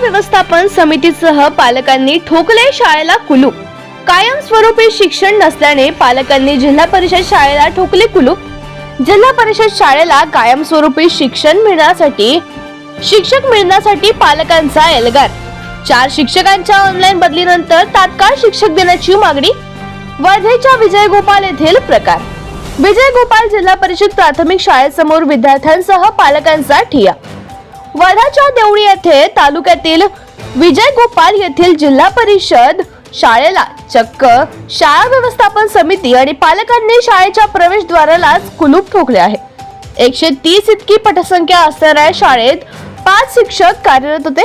व्यवस्थापन समितीसह पालकांनी ठोकले शाळेला कुलूप. कायमस्वरूपी शिक्षण नसल्याने पालकांनी जिल्हा परिषद शाळेला ठोकले कुलूप. जिल्हा परिषद शाळेला कायमस्वरूपी शिक्षण मिळण्यासाठी शिक्षक मिळण्यासाठी पालकांचा एल्गार. चार शिक्षकांच्या ऑनलाईन बदलीनंतर तात्काळ शिक्षक देण्याची मागणी. वर्धेच्या विजय गोपाल येथील प्रकार. विजय गोपाल जिल्हा परिषद प्राथमिक शाळेसमोर विद्यार्थ्यांसह पालकांचा ठिया. वर्धाच्या देवळी येथे तालुक्यातील विजय गोपाल येथील जिल्हा परिषद शाळेला चक्क शाळा व्यवस्थापन समिती आणि पालकांनी शाळेच्या प्रवेशद्वारालाच कुलूप ठोकले आहे. एकशे तीस इतकी पटसंख्या असणाऱ्या शाळेत पाच शिक्षक कार्यरत होते.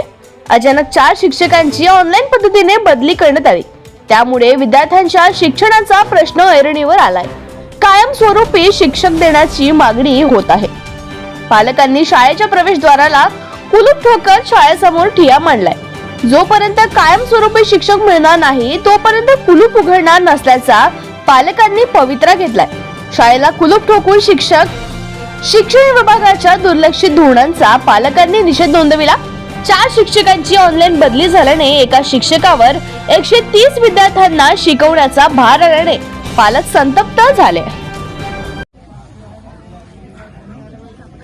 अचानक चार शिक्षकांची ऑनलाईन पद्धतीने बदली करण्यात आली. त्यामुळे विद्यार्थ्यांच्या शिक्षणाचा प्रश्न ऐरणीवर आलाय. कायमस्वरूपी शिक्षक देण्याची मागणी होत आहे. पालकांनी शाळेच्या प्रवेशद्वाराला कुलूप ठोकत शाळेसमोर ठिया मांडलाय. जोपर्यंत कायमस्वरूपी शिक्षक मिळणार नाही तोपर्यंत कुलूप उघडणार नसल्याचा पालकांनी पवित्रा घेतलाय. शाळेला कुलूप ठोकून शिक्षक शिक्षण विभागाच्या दुर्लक्षित धोरणांचा पालकांनी निषेध नोंदविला. चार शिक्षकांची ऑनलाईन बदली झाल्याने एका शिक्षकावर एकशे तीस विद्यार्थ्यांना शिकवण्याचा भार आल्याने पालक संतप्त झाले.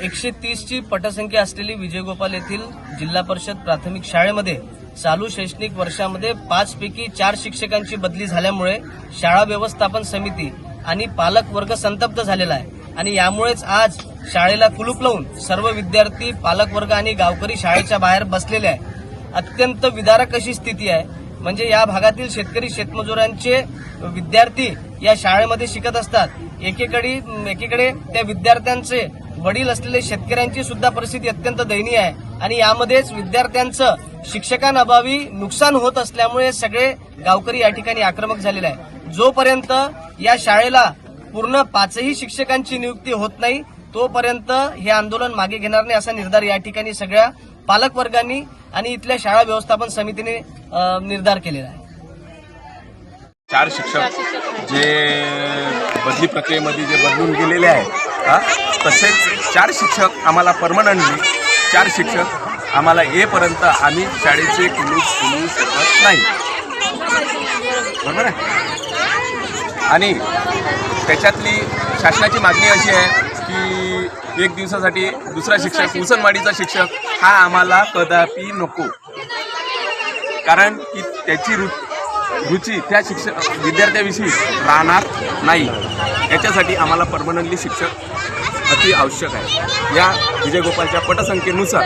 एकशे तीसची पटसंख्या असलेली विजयगोपाल येथील जिल्हा परिषद प्राथमिक शाळेमध्ये चालू शैक्षणिक वर्षामध्ये पाच पैकी चार शिक्षकांची बदली झाल्यामुळे शाळा व्यवस्थापन समिती आणि पालक वर्ग संतप्त झालेला आहे. आणि यामुळेच आज शाळेला कुलूप लावून सर्व विद्यार्थी पालक वर्ग आणि गावकरी शाळेच्या बाहेर बसलेले आहे अत्यंत विदारक अशी स्थिती आहे. म्हणजे या भागातील शेतकरी शेतमजुरांचे विद्यार्थी या शाळेमध्ये शिकत असतात. एकीकडे एकीकडे त्या विद्यार्थ्यांचे वडील असलेले शेतकऱ्यांची सुद्धा परिस्थिती अत्यंत दयनीय आहे. आणि यामध्येच विद्यार्थ्यांचं शिक्षकांअभावी नुकसान होत असल्यामुळे सगळे गावकरी या ठिकाणी आक्रमक झालेले आहे जोपर्यंत या शाळेला पूर्ण पाचही शिक्षकांची नियुक्ती होत नाही तोपर्यंत हे आंदोलन मागे घेणार नाही असा निर्धार या ठिकाणी सगळ्या पालकवर्गांनी आणि इथल्या शाळा व्यवस्थापन समितीने निर्धार केलेला आहे. चार शिक्षक जे बदली प्रक्रियेमध्ये जे बदलून गेलेले आहेत हां? तसेच चार शिक्षक आम्हाला परमनंटली चार शिक्षक आम्हाला येपर्यंत आम्ही शाळेचे कुलूप खुलू शकत नाही. बरोबर आहे? आणि त्याच्यातली शासनाची मागणी अशी आहे की एक दिवसासाठी दुसरा शिक्षक उसनवाडीचा शिक्षक हा आम्हाला कदापि नको. कारण की त्याची रु रुची त्या शिक्षक विद्यार्थ्याविषयी राहणार नाही. याच्यासाठी आम्हाला परमनंटली शिक्षक अति आवश्यक आहे. या विजय गोपालच्या पटसंख्येनुसार